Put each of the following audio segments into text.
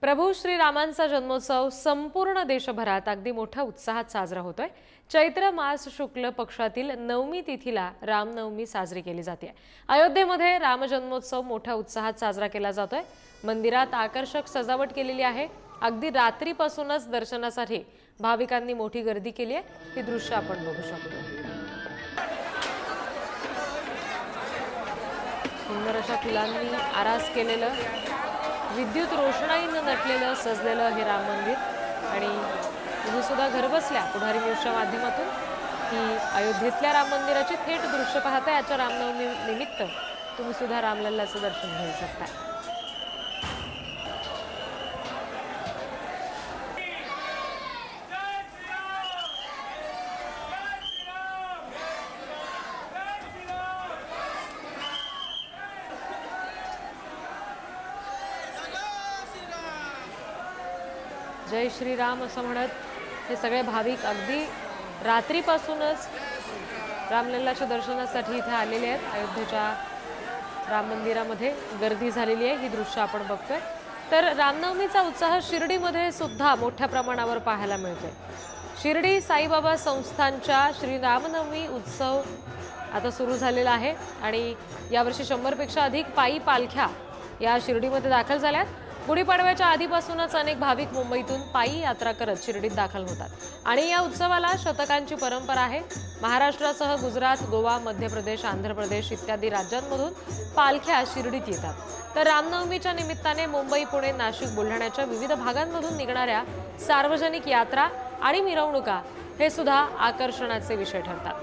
प्रभू श्रीरामांचा जन्मोत्सव संपूर्ण देशभरात अगदी मोठ्या उत्साहात साजरा होतोय. चैत्र मास शुक्ल पक्षातील नवमी तिथीला रामनवमी साजरी केली जाते. अयोध्येमध्ये रामजन्मोत्सव मोठ्या उत्साहात साजरा केला जातोय. मंदिरात आकर्षक सजावट केलेली आहे. अगदी रात्रीपासूनच दर्शनासाठी भाविकांनी मोठी गर्दी केली आहे. ही दृश्य आपण बघू शकतो. सुंदर अशा फुलांनी आरास केलेलं विद्युत रोषणाईनं नटलेलं सजलेलं हे राम मंदिर. आणि तुम्ही सुद्धा घरबसल्या पुढारी न्यूजच्या माध्यमातून. ही अयोध्येतल्या राम मंदिराची थेट दृश्य पाहता याच्या रामनवमी निमित्त तुम्ही सुद्धा रामलल्लाचं दर्शन घेऊ शकता जय श्रीराम असं म्हणत हे सगळे भाविक अगदी रात्रीपासूनच रामलल्लाच्या दर्शनासाठी इथे आलेले आहेत. अयोध्येच्या राम मंदिरामध्ये गर्दी झालेली आहे. ही दृश्य आपण बघतोय. तर रामनवमीचा उत्साह शिर्डीमध्ये सुद्धा मोठ्या प्रमाणावर पाहायला मिळतोय. शिर्डी साईबाबा संस्थानच्या श्री रामनवमी उत्सव आता सुरू झालेला आहे. आणि यावर्षी शंभरपेक्षा अधिक पायी पालख्या या शिर्डीमध्ये दाखल झाल्यात. गुढीपाडव्याच्या आधीपासूनच अनेक भाविक मुंबईतून पायी यात्रा करत शिर्डीत दाखल होतात. आणि या उत्सवाला शतकांची परंपरा आहे. महाराष्ट्रासह गुजरात गोवा मध्य प्रदेश आंध्र प्रदेश इत्यादी राज्यांमधून पालख्या शिर्डीत येतात. तर रामनवमीच्या निमित्ताने मुंबई पुणे नाशिक बुलढाण्याच्या विविध भागांमधून निघणाऱ्या सार्वजनिक यात्रा आणि मिरवणुका हे सुद्धा आकर्षणाचे विषय ठरतात.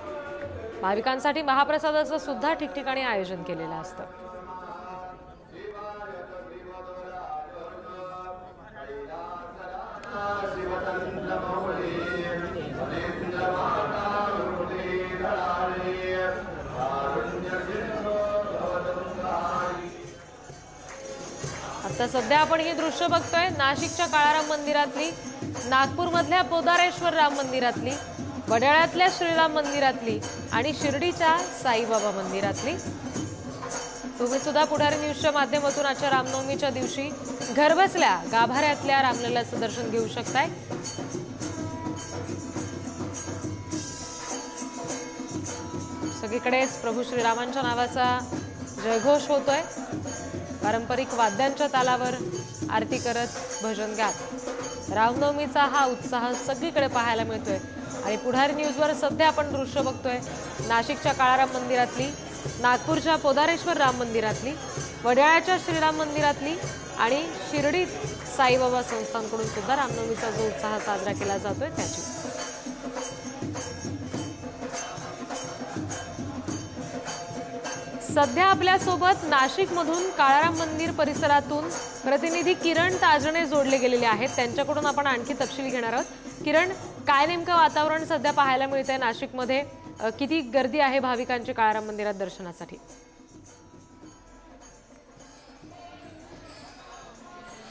भाविकांसाठी महाप्रसादाचं सुद्धा ठिकठिकाणी आयोजन केलेलं असतं. तर सध्या आपण हे दृश्य बघतोय नाशिकच्या काळाराम मंदिरातली नागपूरमधल्या पोदारेश्वर राम मंदिरातली वडाळ्यातल्या श्रीराम मंदिरातली आणि शिर्डीच्या साईबाबा मंदिरातली. तुम्ही सुद्धा पुढारी न्यूजच्या माध्यमातून आजच्या रामनवमीच्या दिवशी घरबसल्या गाभाऱ्यातल्या रामलल्लाचं दर्शन घेऊ शकताय. सगळीकडेच प्रभू श्रीरामांच्या नावाचा जयघोष होतोय. पारंपरिक वाद्यांच्या तालावर आरती करत भजन गात. रामनवमीचा हा उत्साह सगळीकडे पाहायला मिळतोय. आणि पुढारी न्यूजवर सध्या आपण दृश्य बघतोय नाशिकच्या काळाराम मंदिरातली नागपूरच्या पोदारेश्वर राम मंदिरातली वड्याळ्याच्या श्रीराम मंदिरातली आणि शिर्डीत साईबाबा संस्थांकडून सुद्धा रामनवमीचा जो उत्साह साजरा केला जातोय त्याची सध्या आपल्यासोबत नाशिकमधून काळाराम मंदिर परिसरातून प्रतिनिधी किरण ताजणे जोडले गेलेले आहेत. त्यांच्याकडून आपण आणखी तपशील घेणार आहोत. किरण काय नेमकं वातावरण सध्या पाहायला मिळतंय नाशिकमध्ये? किती गर्दी आहे भाविकांची काळाराम मंदिरात दर्शनासाठी?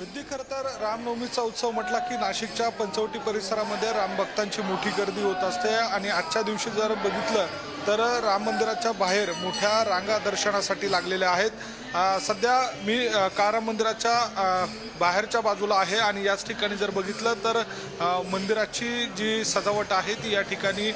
विद्या खरं तर रामनवमीचा उत्सव म्हटला की नाशिकच्या पंचवटी परिसरामध्ये रामभक्तांची मोठी गर्दी होत असते. आणि आजच्या दिवशी जर बघितलं तर राम मंदिराच्या बाहेर मोठ्या रांगा दर्शनासाठी लागलेल्या आहेत. सध्या मी कारा मंदिराच्या बाहेरच्या बाजूला आहे आणि याच ठिकाणी जर बघितलं तर मंदिराची जी सजावट आहे ती या ठिकाणी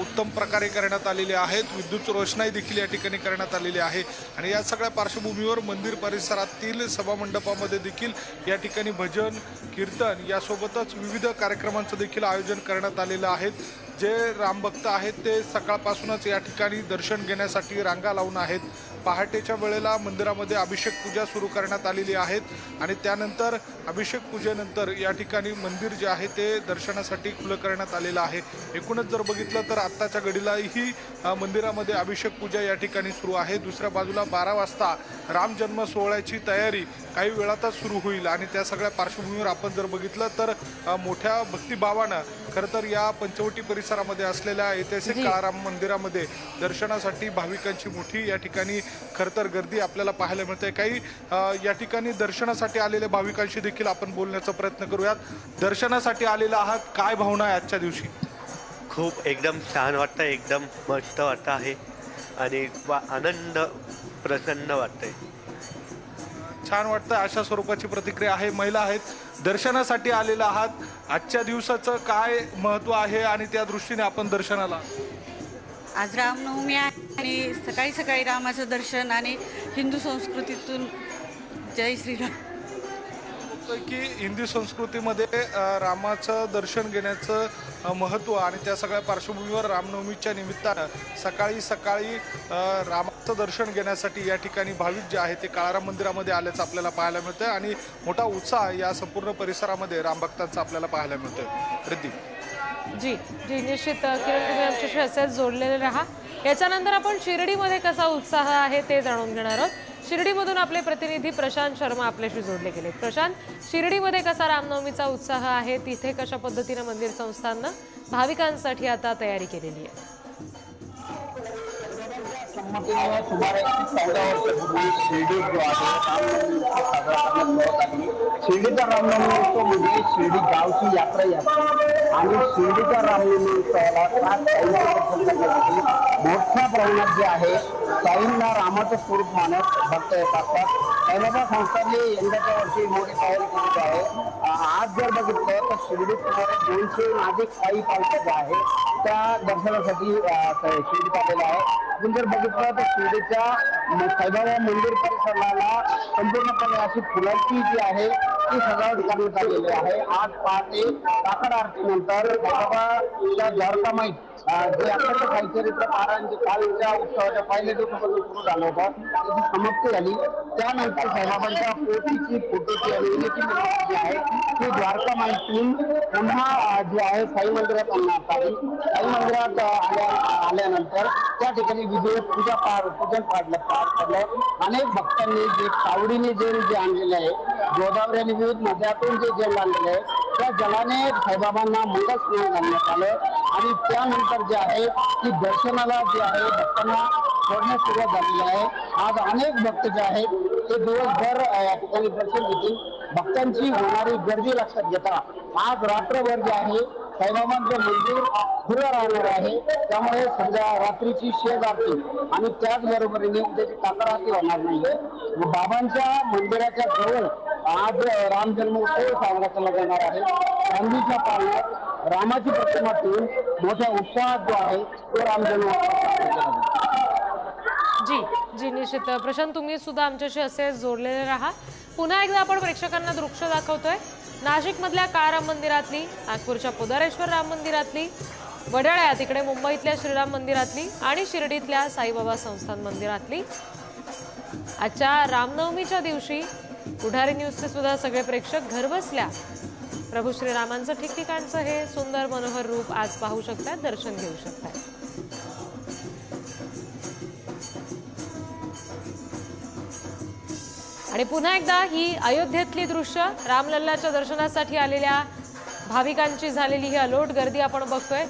उत्तम प्रकारे करण्यात आलेली आहेत. विद्युत रोषणाई देखील या ठिकाणी करण्यात आलेली आहे. आणि या सगळ्या पार्श्वभूमीवर मंदिर परिसरातील सभामंडपामध्ये देखील या ठिकाणी भजन कीर्तन यासोबतच विविध कार्यक्रमांचं देखील आयोजन करण्यात आलेलं आहे. जे रामभक्त आहेत ते सकाळपासूनच या ठिकाणी दर्शन घेण्यासाठी रांगा लावून आहेत. पहाटेच्या वेळेला मंदिरामध्ये अभिषेक पूजा सुरू करण्यात आलेली आहेत आणि त्यानंतर अभिषेक पूजेनंतर या ठिकाणी मंदिर जे आहे ते दर्शनासाठी खुलं करण्यात आलेलं आहे. एकूणच जर बघितलं तर आत्ताच्या घडीलाही मंदिरामध्ये अभिषेक पूजा या ठिकाणी सुरू आहे. दुसऱ्या बाजूला बारा वाजता रामजन्म सोहळ्याची तयारी काही वेळातच सुरू होईल आणि त्या सगळ्या पार्श्वभूमीवर आपण जर बघितलं तर मोठ्या भक्तिभावानं खरं तर या पंचवटी परिसरामध्ये असलेल्या ऐतिहासिक काळाराम मंदिरामध्ये दर्शनासाठी भाविकांची मोठी या ठिकाणी खरं तर गर्दी आपल्याला पाहायला मिळते. काही या ठिकाणी दर्शनासाठी आलेल्या भाविकांशी देखील आपण बोलण्याचा प्रयत्न करूयात. दर्शनासाठी आलेला आहात. काय भावना आहे आजच्या दिवशी? खूप एकदम छान वाटतं एकदम मस्त वाटतं आहे आणि वा आनंद प्रसन्न वाटतंय. छान वाटतं अशा स्वरूपाची प्रतिक्रिया आहे. महिला आहेत. दर्शनासाठी आलेला आहात. आजच्या दिवसाचं काय महत्त्व आहे आणि त्या दृष्टीने आपण दर्शनाला आज रामनवमी आहे आणि सकाळी सकाळी रामाचं दर्शन आणि हिंदू संस्कृतीतून जय श्रीराम. की हिंदी संस्कृतीमध्ये रामाचं दर्शन घेण्याचं महत्त्व आणि त्या सगळ्या पार्श्वभूमीवर रामनवमीच्या निमित्तानं सकाळी सकाळी रामाचं दर्शन घेण्यासाठी या ठिकाणी भाविक जे आहे ते काळाराम मंदिरामध्ये आल्याचं आपल्याला पाहायला मिळतं आणि मोठा उत्साह या संपूर्ण परिसरामध्ये रामभक्तांचा आपल्याला पाहायला मिळतोय. रिद्धी. जी जी निश्चित किरण तुम्ही आमच्याशी असेच जोडलेले राहा. याच्यानंतर आपण शिर्डीमध्ये कसा उत्साह आहे ते जाणून घेणार आहोत. शिर्डीमधून आपले प्रतिनिधी प्रशांत शर्मा आपल्याशी जोडले गेले. प्रशांत शिर्डीमध्ये कसा रामनवमीचा उत्साह आहे? तिथे कशा पद्धतीने मंदिर संस्थांना भाविकांसाठी आता तयारी केलेली आहे? सुमारे चौदा वर्षापूर्वी शिर्डी जो आहे शिर्डीचा रामनवमी उत्सव म्हणजे शिर्डी गावची यात्रा यात्रा. आणि शिर्डीच्या रामनवमी उत्सवाला खास करण्यासाठी मोठ्या प्रमाणात जे आहे साईंना रामाचं स्वरूप मानत भक्त येत असतात साईबाबा संस्थांनी यंदाच्या वर्षी मोठी तयारी केली आहे. आज जर बघितलं तर शिर्डीत सुमारे दोनशे अधिक साई पालख्या ज्या आहे. त्या दर्शनासाठी शिर्डीत आलेल्या आहे. आपण जर बघितलं तर शिर्डीच्या साईबाबा मंदिर परिसराला संपूर्णपणे अशी फुलांची जी आहे ती सजावट करण्यात आलेली आहे. आज पहाटे साखर आरतीनंतर साईबाबाच्या द्वारकामाई अं, जे अखंड साहित्याचं पारायण जे कालच्या उत्सवाच्या पहिल्या दिवसापासून सुरू झालं होतं त्याची समाप्ती झाली. त्यानंतर साहेबांच्या पोटीची फोटोची अभिनेची जी आहे ती द्वारकामाईतून पुन्हा जी आहे साई मंदिरात आणण्यात आली साई मंदिरात आल्या आल्यानंतर त्या ठिकाणी विजय पूजा पार पूजन पाडलं पार पडलं. अनेक भक्तांनी जे कावडीने जे जे आणलेले आहे गोदावरी आणि विविध नद्यातून जे जल आणलेलं आहे त्या जलाने साईबाबांना मंगल स्नान घालण्यात आलं. आणि त्यानंतर जे आहे की दर्शनाला जे आहे भक्तांना सोडण्यास सुरुवात झालेली आहे. आज अनेक भक्त जे आहेत ते दिवसभर या ठिकाणी दर्शन घेतील. भक्तांची होणारी गर्दी लक्षात घेता. आज रात्रभर जे आहे साईबाबांचं मंदिर खुलं राहणार आहे. त्यामुळे सध्या रात्रीची शेज आरती आणि त्याचबरोबरीने उद्याची काकड आरती होणार नाहीये. बाबांच्या मंदिराच्या जवळ आज राम जन्मोत्सव साजरा केला जाणार आहे. गांधीच्या पालनात रामाची प्रतिमा ठेवून मोठ्या उत्साहात जो आहे तो राम जी जी निश्चित. प्रशांत तुम्ही सुद्धा आमच्याशी असे जोडलेले राहा. पुन्हा एकदा आपण प्रेक्षकांना दृश्य दाखवतोय. नाशिक मधल्या मंदिरातली नागपूरच्या पुदारेश्वर राम मंदिरातली वडाळ्या तिकडे मुंबईतल्या श्रीराम मंदिरातली आणि शिर्डीतल्या साईबाबा संस्थान मंदिरातली. आजच्या रामनवमीच्या दिवशी पुढारी न्यूजचे सुद्धा सगळे प्रेक्षक घरबसल्या प्रभू श्रीरामांचं ठिकठिकाणचं हे सुंदर मनोहर रूप आज पाहू शकतात दर्शन घेऊ शकतात आणि पुन्हा एकदा ही अयोध्येतली दृश्य रामलल्लाच्या दर्शनासाठी आलेल्या भाविकांची झालेली ही अलोट गर्दी आपण बघतोय.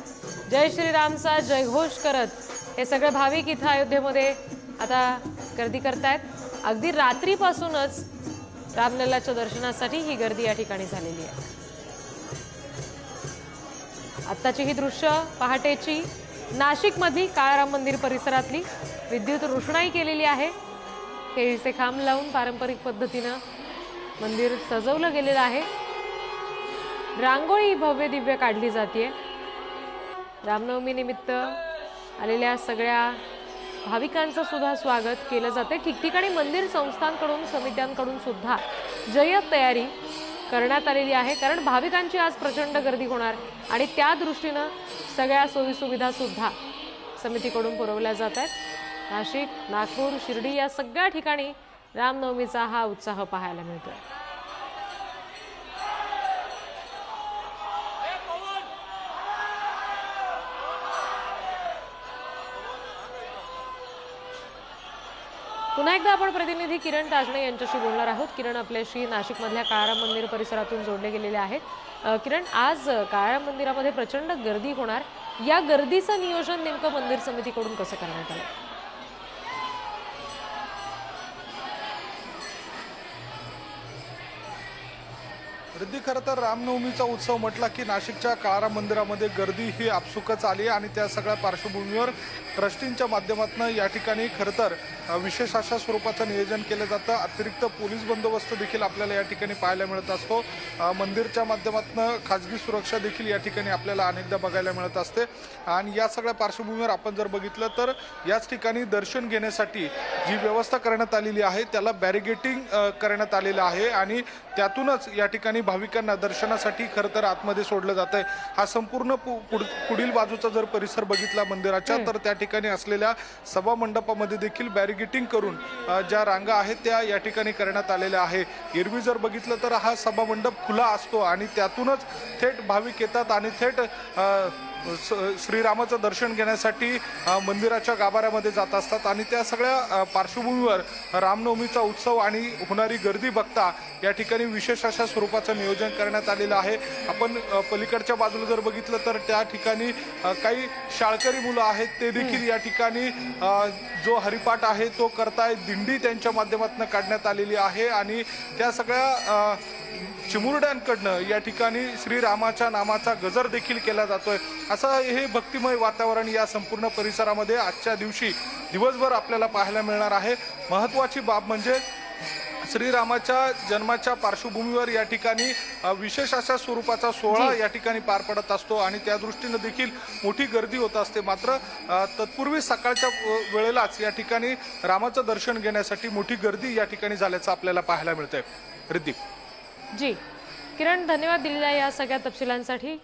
जय श्रीरामचा जयघोष करत हे सगळे भाविक इथं अयोध्येमध्ये आता गर्दी करतायत. अगदी रात्रीपासूनच रामलल्लाच्या दर्शनासाठी ही गर्दी या ठिकाणी झालेली आहे. आत्ताची ही दृश्य पहाटेची नाशिकमधली काळाराम मंदिर परिसरातली. विद्युत रोषणाई केलेली आहे. केळीचे खांब लावून पारंपरिक पद्धतीनं मंदिर सजवलं गेलेलं आहे. रांगोळी भव्य दिव्य काढली जाते रामनवमी निमित्त आलेल्या सगळ्या भाविकांचं सुद्धा स्वागत केलं जाते ठिकठिकाणी मंदिर संस्थांकडून समित्यांकडून सुद्धा जय्यत तयारी करण्यात आलेली आहे. कारण भाविकांची आज प्रचंड गर्दी होणार आणि त्या दृष्टीनं सगळ्या सोयीसुविधा सुद्धा समितीकडून पुरवल्या जात आहेत. नाशिक नागपूर शिर्डी या सगळ्या ठिकाणी रामनवमीचा हा उत्साह पाहायला मिळतोय. पुन्हा एकदा आपण प्रतिनिधी किरण ताजणे यांच्याशी बोलणार आहोत. किरण आपल्याशी नाशिकमधल्या काळाराम मंदिर परिसरातून जोडले गेलेले आहेत. किरण आज काळाराम मंदिरामध्ये प्रचंड गर्दी होणार. या गर्दीचं नियोजन नेमकं मंदिर समितीकडून कसं करण्यात आलं? रिद्धी खरं तर रामनवमीचा उत्सव म्हटला की नाशिकच्या काळाराम मंदिरामध्ये गर्दी ही आपसुकच आली आणि त्या सगळ्या पार्श्वभूमीवर ट्रस्टींच्या माध्यमातून या ठिकाणी खरं तर विशेष अशा स्वरूपाचं नियोजन केलं जातं. अतिरिक्त पोलीस बंदोबस्त देखील आपल्याला या ठिकाणी पाहायला मिळत असतो. मंदिरच्या माध्यमातून खाजगी सुरक्षा देखील या ठिकाणी आपल्याला अनेकदा बघायला मिळत असते. आणि या सगळ्या पार्श्वभूमीवर आपण जर बघितलं तर याच ठिकाणी दर्शन घेण्यासाठी जी व्यवस्था करण्यात आलेली आहे त्याला बॅरिगेटिंग करण्यात आलेलं आहे. आणि त्यातूनच या ठिकाणी भाविकांना दर्शनासाठी खरं तर आतमध्ये सोडलं जात आहे हा संपूर्ण पुढील बाजूचा जर परिसर बघितला मंदिराच्या तर त्या ठिकाणी असलेल्या सभा मंडपामध्ये देखील बॅरिगेटिंग करून ज्या रांगा आहेत त्या या ठिकाणी करण्यात आलेल्या आहे. एरवी जर बघितलं तर हा सभा मंडप खुला असतो आणि त्यातूनच थेट भाविक येतात आणि थेट श्रीरामाचं दर्शन घेण्यासाठी मंदिराच्या गाभाऱ्यामध्ये जात असतात आणि त्या सगळ्या पार्श्वभूमीवर रामनवमीचा उत्सव आणि होणारी गर्दी बघता या ठिकाणी विशेष अशा स्वरूपाचं नियोजन करण्यात आलेलं आहे. आपण पलीकडच्या बाजूला जर बघितलं तर त्या ठिकाणी काही शाळकरी मुलं आहेत ते देखील या ठिकाणी जो हरिपाठ आहे तो करताय. दिंडी त्यांच्या माध्यमातून काढण्यात आलेली आहे आणि त्या सगळ्या चिमुरड्यांकडनं या ठिकाणी श्रीरामाच्या नामाचा गजर देखील केला जातोय. असं हे भक्तिमय वातावरण या संपूर्ण परिसरामध्ये आजच्या दिवशी दिवसभर आपल्याला पाहायला मिळणार आहे. महत्वाची बाब म्हणजे श्रीरामाच्या जन्माच्या पार्श्वभूमीवर या ठिकाणी विशेष अशा स्वरूपाचा सोहळा या ठिकाणी पार पडत असतो आणि त्या दृष्टीनं देखील मोठी गर्दी होत असते. मात्र तत्पूर्वी सकाळच्या वेळेलाच या ठिकाणी रामाचं दर्शन घेण्यासाठी मोठी गर्दी या ठिकाणी झाल्याचं आपल्याला पाहायला मिळतंय. रिद्धी जी. किरण धन्यवाद दिलेल्या या सगळ्या तपशिलांसाठी.